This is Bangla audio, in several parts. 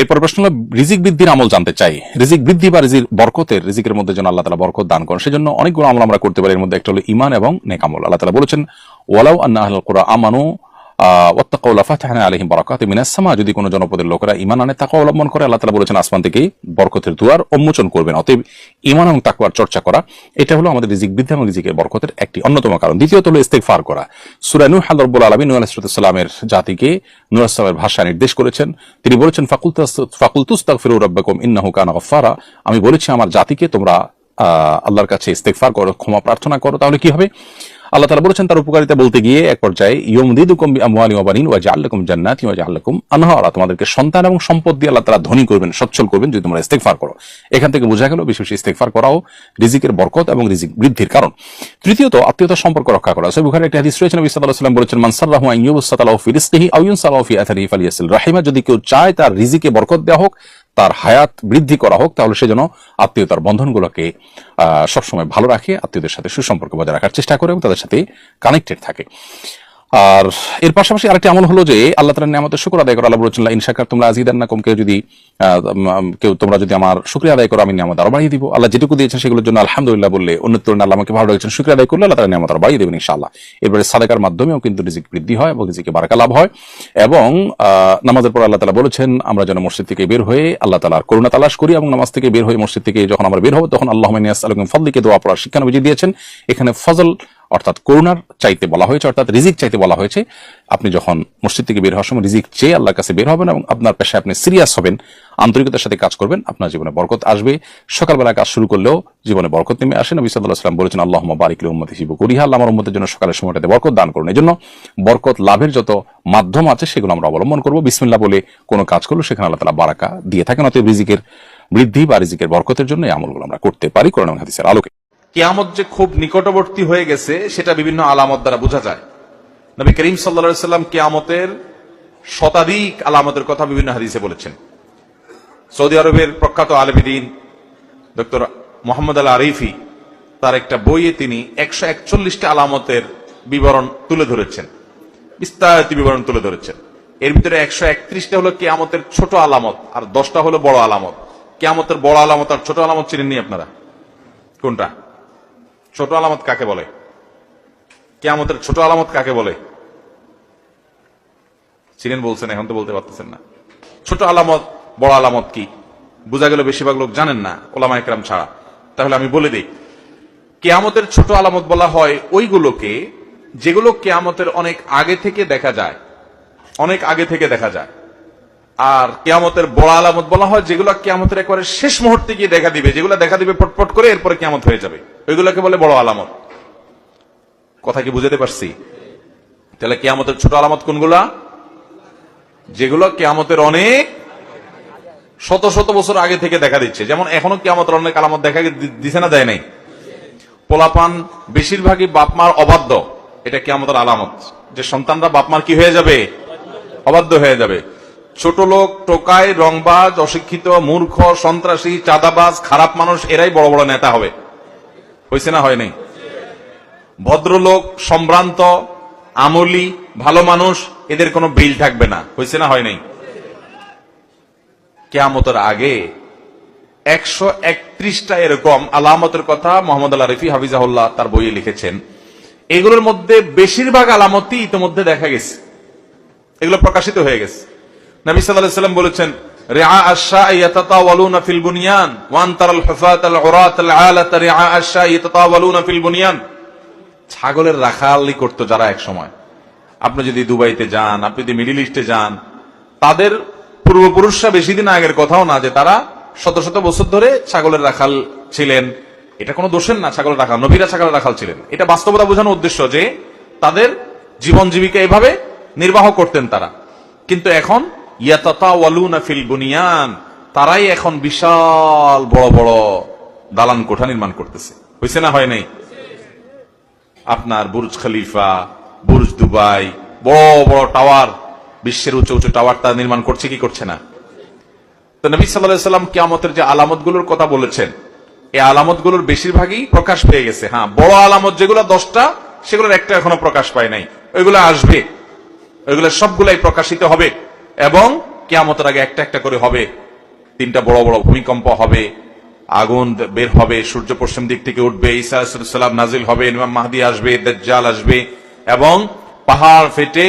এরপর প্রশ্ন হলো, রিজিক বৃদ্ধির আমল জানতে চাই। রিজিক বৃদ্ধি বা রিজিক বরকতের, রিজিকের মধ্যে যেন আল্লাহ তালা বরকত দান করেন, সেজন্য অনেকগুলো আমল আমরা করতে পারি। এর মধ্যে একটা হলো ইমান এবং নেকামল আল্লাহ তালা বলেছেন, ওয়ালাউ আন্না আহল আমানু ওয়াত্তাকাউলা ফাতাহনা আলাইহিম বারাকাতিন মিনাস যদি কোনো জনপদের লোকেরা ঈমান আনে তাকওয়া অবলম্বন করে, আল্লাহ তাআলা বলেছেন, আসমান থেকেই বরকতের দুয়ার উন্মোচন করবেন। অতএব ঈমান এবং তাকওয়ার চর্চা করা, এটা হলো আমাদের রিজিক বৃদ্ধি এবং রিজিকের বরকতের একটি অন্যতম কারণ। দ্বিতীয়ত হলো ইস্তেগফার করা। সূরা নূহ রব্বুল আলামিন, নূহ আলাইহিস সালামের জাতিকে, নূহ ভাষা নির্দেশ করেছেন। তিনি বলেছেন ফাকুল ফাকুল তুস্তাগফিরু রাব্বাকুম, ইন্নাহু কানা গফফারা। আমি বলেছি, আমার জাতিকে তোমরা আল্লাহর কাছে ইস্তেগফার করো, ক্ষমা প্রার্থনা করো। তাহলে কি হবে? আল্লাহ তাআলা বলেছেন তার উপকারিতা বলতে গিয়ে এক পর্যায়ে, ইয়ুমদিদুকুম বিআমওয়ালি ওয়া বানিন ওয়া জাআলাকুম জান্নাতি ওয়া জাআলাকুম আনহারা। তোমাদেরকে সন্তান এবং সম্পদ দিয়ে আল্লাহ তাআলা ধনী করবেন, সচ্ছল করবেন যদি তোমরা ইস্তেগফার করো। এখান থেকে বোঝা গেল বিশেষ ইস্তেগফার করাও রিজিকের বরকত এবং রিজিক বৃদ্ধির কারণ। তৃতীয়ত, আত্মীয়তার সম্পর্ক রক্ষা করা। বুখারীর একটি হাদিস রয়েছে, নবী বলেছেন, মান সাররাহু আন রাহিমা। যদি কেউ চায় তার রিজিকে বরকত দেওয়া হোক তার হায়াত বৃদ্ধি করা হোক, তাহলে সে যেন আত্মীয়তার বন্ধনগুলোকে সবসময় ভালো রাখে, আত্মীয়দের সাথে সুসম্পর্ক বজায় রাখার চেষ্টা করে এবং তাদের সাথে কানেক্টেড থাকে। আর এর পাশাপাশি আরেকটি আমল হলো যে আল্লাহ তালা নিয়ামতের শুক্র আদায় করো। আল্লাহ বলছেন ইনশাকার তোমরা আজিদান না কম কেউ যদি কেউ, তোমরা যদি আমার শুক্রিয়া আদায় করো, আমি নিয়ামত আরও বাড়িয়ে দিব। আল্লাহ যেটুকু দিয়েছেন সেগুলোর জন্য আলহামদুলিল্লাহ বললে অন্য তুলনায় আল্লাহ আমাকে ভালো রেখেছেন। শুক্রিয়া আদায় করলে আল্লাহ তালা নিয়ামত আরও বাড়িয়ে দেবেন ইনশাআল্লাহ। এরপরে সাদাকার মাধ্যমেও কিন্তু রিজিক বৃদ্ধি হয় এবং রিজিকে বারাকা লাভ হয় এবং নামাজের পর আল্লাহ তালা বলেছেন, আমরা যেন মসজিদ থেকে বের হয়ে আল্লাহ তালার করুণা তালাশ করি এবং নামাজ থেকে বের হয়ে মসজিদ থেকে যখন আমরা বের হব, তখন আল্লাহ আলম ফজলিকে দোয়া পড়ার শিক্ষানবিজি দিয়েছেন। এখানে ফজল অর্থাৎ করুণার চাইতে বলা হয়েছে, অর্থাৎ রিজিক চাইতে বলা হয়েছে, আপনি যখন মসজিদ থেকে বের হওয়ার সময় রিজিক চেয়ে আল্লাহর কাছে বের হবেন এবং আপনার পেশায় আপনি সিরিয়াস হবেন, আন্তরিকতার সাথে কাজ করবেন, আপনার জীবনে বরকত আসবে। সকালবেলা কাজ শুরু করলেও জীবনে বরকত নেমে আসে। নবী সাল্লাহ সাল্লাম বলেছেন আল্লাহ বারিকুল উম্মত হিসিব করিহা। আল্লাহ আমার উম্মতের জন্য সকালের সময়টাতে বরকত দান করুন। এই জন্য বরকত লাভের যত মাধ্যম আছে, সেগুলো আমরা অবলম্বন করব। বিসমিল্লাহ বলে কোনো কাজ করল সেখানে আল্লাহ তালা বারাকা দিয়ে থাকেন। অতএব রিজিকের বৃদ্ধি বা রিজিকের বরকতের জন্য এই আমলগুলো আমরা করতে পারি, কোরআন এবং হাদিসের আলোকে। কেয়ামত যে খুব নিকটবর্তী হয়ে গেছে, সেটা বিভিন্ন আলামত দ্বারা বোঝা যায়। নবী করিম সাল্লা সাল্লাম কেয়ামতের শতাধিক আলামতের কথা বিভিন্ন হাদিসে বলেছেন। সৌদি আরবের প্রখ্যাত আলমিদিন ডক্টর মোহাম্মদ আল আরিফি তার একটা বইয়ে তিনি একশো একচল্লিশটা আলামতের বিবরণ তুলে ধরেছেন। বিস্তারিত বিবরণ তুলে ধরেছেন। এর ভিতরে একশো একত্রিশটা হলো কেয়ামতের ছোট আলামত, আর দশটা হলো বড় আলামত। কেয়ামতের বড় আলামত আর ছোট আলামত চিনেননি আপনারা? কোনটা? ছোট আলামত কাকে বলে? কেয়ামতের ছোট আলামত কাকে বলে? চিনেন বলছেন, এখন তো বলতে পারতেছেন না। ছোট আলামত, বড় আলামত কি? বোঝা গেল বেশিরভাগ লোক জানেন না, ওলামা একরাম ছাড়া। তাহলে আমি বলে দিই, কেয়ামতের ছোট আলামত বলা হয় ওইগুলোকে যেগুলো কেয়ামতের অনেক আগে থেকে দেখা যায়, অনেক আগে থেকে দেখা যায়। আর কেয়ামতের বড় আলামত বলা হয় যেগুলো কেয়ামতের একবারে শেষ মুহূর্তে গিয়ে দেখা দিবে, যেগুলো দেখা দিবে পটপট করে এরপরে কেয়ামত হয়ে যাবে। ওইগুলোকে বলে বড় আলামত। কথা কি বুঝাতে পারছি? তাহলে কেয়ামতের ছোট আলামত কোনগুলা? যেগুলো কেয়ামতের অনেক, শত শত বছর আগে থেকে দেখা দিচ্ছে। যেমন এখনও কেয়ামতের অনেক আলামত দেখা দিছে না, দেয় নাই। পোলাপান বেশিরভাগই বাপমার অবাধ্য। এটা কেয়ামতের আলামত। যে সন্তানরা বাপমার কি হয়ে যাবে? অবাধ্য হয়ে যাবে। ছোট লোক টোকাই রংবাজ, অশিক্ষিত, মূর্খ, সন্ত্রাসী, চাঁদাবাজ, খারাপ মানুষ, এরাই বড় বড় নেতা হবে। হয়েছে না হয়নি ভদ্রলোক, সম্ভ্রান্ত, আমলি, ভালো মানুষ, এদের কোনো বিল থাকবে না। হয়েছে না হয়নি কেয়ামতের আগে একশো একত্রিশটা এরকম আলামতের কথা মোহাম্মদ আল্লাহ রফি হাফিজাহুল্লাহ তার বইয়ে লিখেছেন। এগুলোর মধ্যে বেশিরভাগ আলামতই ইতিমধ্যে দেখা গেছে। এগুলো প্রকাশিত হয়ে গেছে। নবী আলাইহি সাল্লাম বলেছেন ছাগলের রাখালি করতো যারা এক সময়। আপনি যদি দুবাইতে যান, আপনি যদি মিডিল ইস্টে যান, তাদের পূর্বপুরুষরা বেশি দিন আগের কথাও না যে তারা শত শত বছর ধরে ছাগলের রাখাল ছিলেন। এটা কোনো দোষের না, ছাগলের রাখাল, নবীরা ছাগলের রাখাল ছিলেন। এটা বাস্তবতা বোঝানোর উদ্দেশ্য যে তাদের জীবন জীবিকা এভাবে নির্বাহ করতেন তারা। কিন্তু এখন ইয়াতাতাওয়ালুনা ফিল বুনিয়ান, তারাই এখন বিশাল বড় বড় দালান কোঠা নির্মাণ করতেছে। হয়েছে না হয় নাই? আপনার বুর্জ খলিফা, বুর্জ দুবাই, বড় বড় টাওয়ার, বিশ্বের উঁচু উঁচু টাওয়ার তারা নির্মাণ করছে, কি করছে না? তো নবী সাল্লাহ সাল্লাম কিয়ামতের যে আলামতগুলোর কথা বলেছেন, এই আলামতগুলোর বেশিরভাগই প্রকাশ পেয়ে গেছে। হ্যাঁ বড় আলামত যেগুলো দশটা, সেগুলোর একটা এখনও প্রকাশ পায় নাই। ওইগুলো আসবে। ওইগুলো সবগুলাই প্রকাশিত হবে। এবং কেয়ামতের আগে একটা একটা করে হবে। তিনটা বড় বড় ভূমিকম্প হবে, আগুন বের হবে, সূর্য পশ্চিম দিক থেকে উঠবে সালাম নাজিল হবে, ইমাম মাহদি আসবে, দাজ্জাল আসবে এবং পাহাড় ফেটে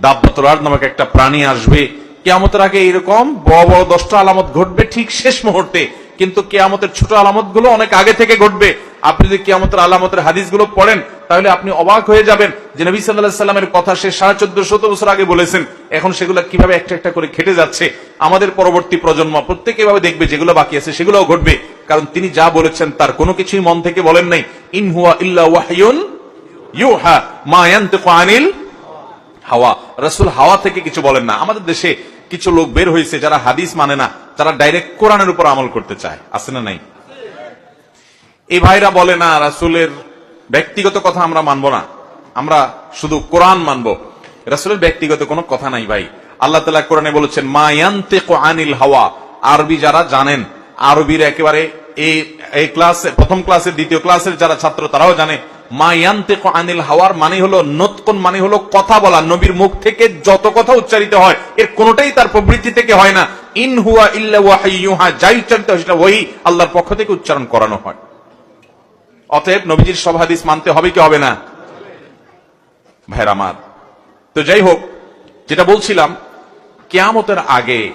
দাব্বতরার নামক একটা প্রাণী আসবে। কেয়ামতের আগে এরকম বড় বড় দশটা আলামত ঘটবে ঠিক শেষ মুহূর্তে। কিন্তু কেয়ামতের ছোট আলামতগুলো অনেক আগে থেকে ঘটবে। আপনি যদি কেয়ামতের আলামতের হাদিসগুলো পড়েন, তাহলে আপনি অবাক হয়ে যাবেন যে নবী সাল্লাহ সাল্লামের কথা সে সাড়ে চোদ্দ শত বছর আগে বলেছেন, এখন সেগুলো কীভাবে একটা একটা করে খেটে যাচ্ছে। আমাদের পরবর্তী প্রজন্ম, প্রত্যেকে এভাবে দেখবে, যেগুলো বাকি আছে সেগুলোও ঘটবে। কারণ তিনি যা বলেছেন তার কোনো কিছুই মন থেকে বলেন নাই। ইনহুয়া ইল্লা ওয়াহিউন ইউহা মা ইয়ানতিকু আনিল হাওয়া। রসুল হাওয়া থেকে কিছু বলেন না। আমাদের দেশে কিছু লোক বের হয়েছে যারা হাদিস মানে না তারা ডাইরেক্ট কোরআনের উপর আমল করতে চায়। আছে না নাই? এই ভাইরা বলে, না, রাসুলের ব্যক্তিগত কথা আমরা মানবো না। আমরা শুধু কোরআন মানবো। রাসুলের ব্যক্তিগত কোনো কথা নাই ভাই। আল্লাহ তালা কোরআনে বলেছেন, মা ইয়ান্তে আনিল হাওয়া। আরবি যারা জানেন, আরবির একেবারে এই এই ক্লাস, প্রথম ক্লাসের, দ্বিতীয় ক্লাসের যারা ছাত্র, তারাও জানে, মা ইয়ান্তে আনিল হাওয়ার মানে হলো, নতকন মানে হলো কথা বলা। নবীর মুখ থেকে যত কথা উচ্চারিত হয়, এর কোনটাই তার প্রবৃত্তি থেকে হয় না। ইন হুয়া ইল্লা ওয়াহিয়ুহা যাই উচ্চারিত হয়, সেটা ওই আল্লাহর পক্ষ থেকে উচ্চারণ করানো হয়। অতএব নবীজির সব হাদিস মানতে হবে কি হবে না? ভাইর আমার। তো যাই হোক, যেটা বলছিলাম, কেয়ামতের আগে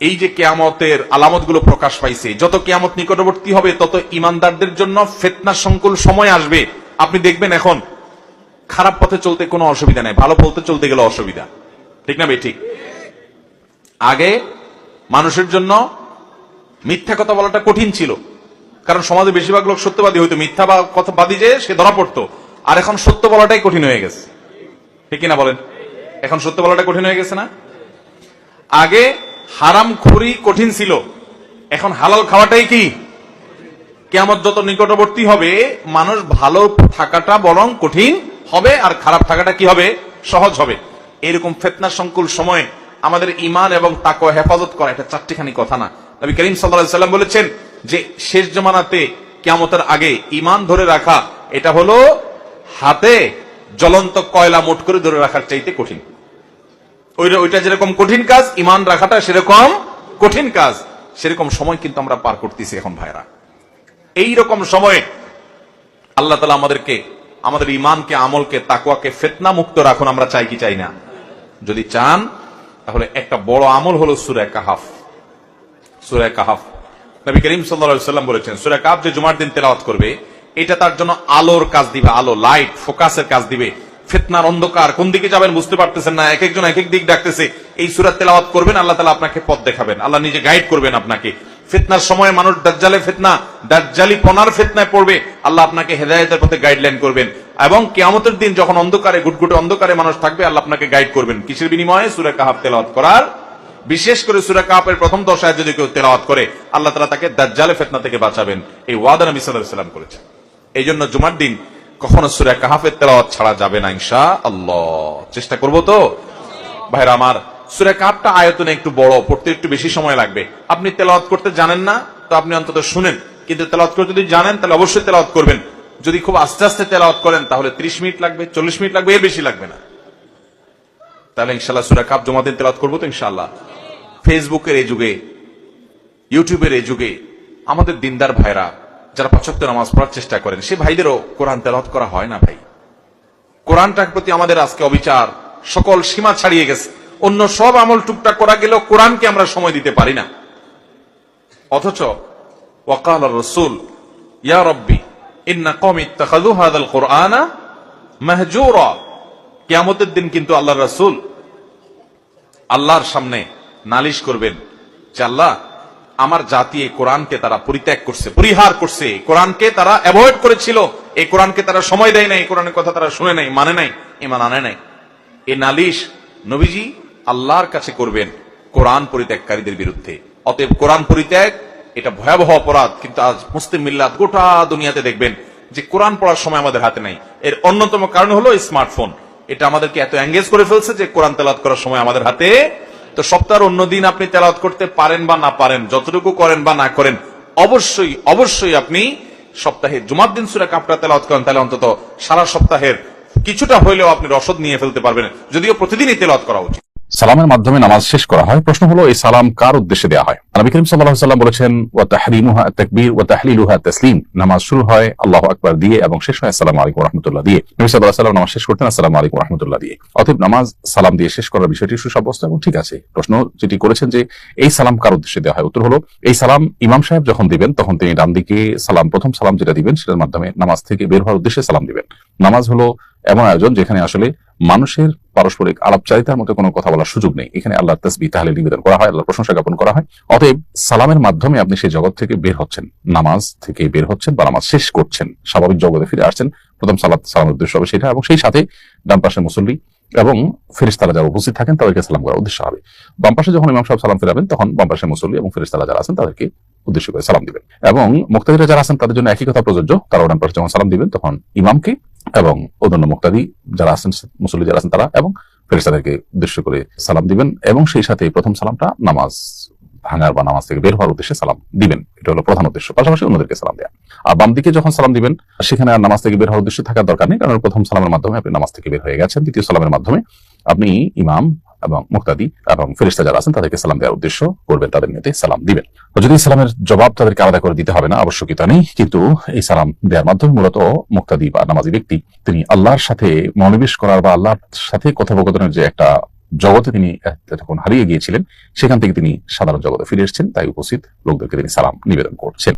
এই যে কেয়ামতের আলামতগুলো প্রকাশ পাইছে, যত কেয়ামত নিকটবর্তী হবে, তত ইমানদারদের জন্য ফেতনা সংকুল সময় আসবে। আপনি দেখবেন এখন, খারাপ পথে চলতে কোনো অসুবিধা নেই, ভালো পথে চলতে গেলে অসুবিধা। ঠিক না ঠিক। আগে মানুষের জন্য মিথ্যা কথা বলাটা কঠিন ছিল। কারণ সমাজে বেশিরভাগ লোক সত্যবাদী হইতো মিথ্যা বা কথা বাদী যে সে ধরা পড়তো। আর এখন সত্য বলাটাই কঠিন হয়ে গেছে। ঠিক না বলেন? এখন সত্য বলাটা কঠিন হয়ে গেছে না? আগে হারাম খুরি কঠিন ছিল। এখন হালাল খাওয়াটাই কি? কেমন যত নিকটবর্তী হবে, মানুষ ভালো থাকাটা বরং কঠিন হবে, আর খারাপ থাকাটা কি হবে? সহজ হবে। এরকম ফেতনা সংকুল সময়ে আমাদের ইমান এবং তাকে হেফাজত করা এটা চারটিখানি কথা না। নবী করিম সাল্লাহ সাল্লাম বলেছেন যে শেষ জমানাতে কেমতের আগে ইমান ধরে রাখা, এটা হলো হাতে জ্বলন্ত কয়লা মোট করে ধরে রাখার চাইতে কঠিন। ওইটা যেরকম কঠিন কাজ ইমান রাখাটা সেরকম কঠিন কাজ। সেরকম সময় কিন্তু আমরা পার করতেছি এখন ভাইরা। এই রকম সময়ে আল্লাহ তালা আমাদেরকে, আমাদের ইমানকে আমলকে তাকুয়াকে ফেতনা মুক্ত রাখুন, আমরা চাই কি চাই না। যদি চান, তাহলে একটা বড় আমল হলো সুরে কাহাফ। সুরে কাহাফ নবী করিম সাল্লা সাল্লাম বলেছেন সুরায় কাহাফ যে জুমার দিন তেলাওয়াত করবে, এটা তার জন্য আলোর কাজ দিবে, আলো লাইট ফোকাসের কাজ দিবে। ফেতনার অন্ধকার, কোন দিকে যাবেন বুঝতে পারতেছেন না এক একজন এক এক দিক ডাকতেছে, এই সুরাত তেলাওয়াত করবেন, আল্লাহ তালা আপনাকে পথ দেখাবেন, আল্লাহ নিজে গাইড করবেন আপনাকে। ফিতনার সময় মানুষ দাজ্জালে ফিতনা, দাজ্জালি পনার ফিতনায় পড়বে, আল্লাহ আপনাকে হেদায়তের পথে গাইডলাইন করবেন। এবং কেয়ামতের দিন যখন অন্ধকারে গুটগুটে অন্ধকারে মানুষ থাকবে, আল্লাহ আপনাকে গাইড করবেন। কিসের বিনিময়ে সুরে কাহাব তেলাওয়াত করার? বিশেষ করে সুরে কাহাবের প্রথম দশায় যদি কেউ তেলাওয়াত করে, আল্লাহ তালা তাকে দাজ্জালে ফিতনা থেকে বাঁচাবেন। এই ওয়াদা নবী সাল্লাম করেছেন। এই জন্য জুমার দিন কখনো সুরে কাহাফের তেলাওয়াত ছাড়া যাবে না ইনশা আল্লাহ চেষ্টা করব তো? ভাইরা আমার, সুরে কাপটা আয়তনে একটু বড়, পড়তে একটু বেশি সময় লাগবে। আপনি তেলাওয়াত করতে জানেন না, তো আপনি অন্তত শুনেন। কিন্তু তেলাওয়াত করতে যদি জানেন, তাহলে অবশ্যই তেলাওয়াত করবেন। যদি খুব আস্তে আস্তে তেলাওয়াত করেন, তাহলে ত্রিশ মিনিট লাগবে, চল্লিশ মিনিট লাগবে, এর বেশি লাগবে না। তাহলে ইনশাল্লাহ সুরা কাপ জমা দিন তেলাওয়াত করব তো ইনশাল্লাহ ফেসবুকের এই যুগে ইউটিউবের এই যুগে, আমাদের দিনদার ভাইরা যারা পাচক্য নামাজ পড়ার চেষ্টা করেন, সে ভাইদেরও কোরআন তেলাওয়াত করা হয় না ভাই। কোরআনটার প্রতি আমাদের আজকে অবিচার, সকল সীমা ছাড়িয়ে গেছে। অন্য সব আমল টুকটাক করা গেলেও কোরআনকে আমরা সময় দিতে পারি না। অথচ, ওয়াকাল রসুল, ইয়া রব্বি, ইন্না কম ইত্তাখাযু হাদাল কোরআনা দিন কিন্তু আল্লাহ রাসূল, আল্লাহর সামনে নালিশ করবেন আল্লাহ, আমার জাতি এই কোরআনকে তারা পরিত্যাগ করছে, পরিহার করছে। কোরআনকে তারা অ্যাভয়েড করেছিল। এই কোরআনকে তারা সময় দেয় নাই। কোরআনের কথা তারা শুনে নাই মানে নাই, ইমান আনে নাই। এই নালিশ নবীজি আল্লাহর কাছে করবেন কোরআন পরিত্যাগকারীদের বিরুদ্ধে। অতএব কোরআন পরিত্যাগ, এটা ভয়াবহ অপরাধ, কিন্তু আজ মুসলিম মিল্লাত গোটা দুনিয়াতে দেখবেন যে কোরআন পড়ার সময় আমাদের হাতে নাই। এর অন্যতম কারণ হলো স্মার্টফোন। এটা আমাদেরকে এত এঙ্গেজ করে ফেলছে যে কোরআন তেলাত করার সময় আমাদের হাতে তো সপ্তাহের অন্য দিন আপনি তেলাওয়াত করতে পারেন বা না পারেন, যতটুকু করেন বা না করেন, অবশ্যই অবশ্যই আপনি সপ্তাহে জুমার দিন সুরা কাপড়া তেলাওয়াত করেন, তাহলে অন্তত সারা সপ্তাহের কিছুটা হইলেও আপনি রসদ নিয়ে ফেলতে পারবেন। যদিও প্রতিদিনই তেলাওয়াত করা উচিত। সালামের মাধ্যমে নামাজ শেষ করা হয়। প্রশ্ন হলো, এই সালাম কার উদ্দেশ্যে দেওয়া হয়? নবী করিম আলাইহি সাল্লাম বলেছেন ওয়া তাহরিমুহা তাকবীর ওয়া তাহলিলুহা তাসলিম নামাজ শুরু হয় আল্লাহু আকবার দিয়ে এবং শেষ হয় আসসালামু আলাইকুম রাহমাতুল্লাহ দিয়ে। নবী আলাইহি সাল্লাম নামাজ শেষ করতেন, আসসালামু আলাইকুম রাহমাতুল্লাহ দিয়ে। অতএব নামাজ সালাম দিয়ে শেষ করার বিষয়টি সুসাব্যস্ত এবং ঠিক আছে। প্রশ্ন যেটি করেছেন যে, এই সালাম কার উদ্দেশ্যে দেওয়া হয়? উত্তর হলো, এই সালাম ইমাম সাহেব যখন দিবেন, তখন তিনি ডান দিকে সালাম, প্রথম সালাম যেটা দিবেন, সেটার মাধ্যমে নামাজ থেকে বের হওয়ার উদ্দেশ্যে সালাম দিবেন। নামাজ হলো এমন আয়োজন যেখানে আসলে মানুষের পারস্পরিক আলাপচারিতার মতো কোনো কথা বলার সুযোগ নেই। এখানে আল্লাহ তসবি তাহলে নিবেদন করা হয়, আল্লাহর প্রশংসা জ্ঞাপন করা হয়। অতএব সালামের মাধ্যমে আপনি সেই জগৎ থেকে বের হচ্ছেন। নামাজ থেকে বের হচ্ছেন বা নামাজ শেষ করছেন। স্বাভাবিক জগতে ফিরে আসছেন। প্রথম সালাত, সালামের উদ্দেশ্য হবে সেটা এবং সেই সাথে ডান পাশে মুসল্লি এবং ফেরিস্তারা যারা উপস্থিত থাকেন তাদেরকে সালাম করার উদ্দেশ্য হবে। বাম পাশে যখন ইমাম সাহেব সালাম ফেরাবেন, তখন বাম পাশে মুসল্লি এবং ফেরিস্তারা যারা আছেন তাদেরকে উদ্দেশ্য করে সালাম দিবেন। এবং মুক্তাদিরা যারা আছেন, তাদের জন্য একই কথা প্রযোজ্য। তারা ডান পাশে যখন সালাম দিবেন, তখন ইমামকে এবং অন্যান্য মুক্তাদি যারা আছেন, মুসল্লি যারা আছেন, তারা এবং ফেরিস্তাদেরকে উদ্দেশ্য করে সালাম দিবেন এবং সেই সাথে প্রথম সালামটা নামাজ ভাঙার বা নামাজ থেকে বের হওয়ার উদ্দেশ্যে সালাম দিবেন। এটা হলো প্রধান উদ্দেশ্য। পাশাপাশি অন্যদেরকে সালাম দেয়া। আর বাম দিকে যখন সালাম দিবেন, সেখানে আর নামাজ থেকে বের হওয়ার উদ্দেশ্য থাকার দরকার নেই, কারণ প্রথম সালামের মাধ্যমে আপনি নামাজ থেকে বের হয়ে গেছেন, দ্বিতীয় সালামের মাধ্যমে আপনি ইমাম এবং মুক্তাদি এবং ফেরিস্তা যারা আছেন তাদেরকে সালাম দেওয়ার উদ্দেশ্য করবেন, তাদের নিয়ে সালাম দিবেন। যদি সালামের জবাব তাদেরকে আলাদা করে দিতে হবে না আবশ্যকতা নেই, কিন্তু এই সালাম দেওয়ার মাধ্যমে মূলত মুক্তাদি বা নামাজি ব্যক্তি, তিনি আল্লাহর সাথে মনোনিবেশ করার বা আল্লাহর সাথে কথোপকথনের যে একটা জগতে তিনি এতক্ষণ হারিয়ে গিয়েছিলেন, সেখান থেকে তিনি সাধারণ জগতে ফিরে এসেছেন, তাই উপস্থিত লোকদেরকে তিনি সালাম নিবেদন করছেন।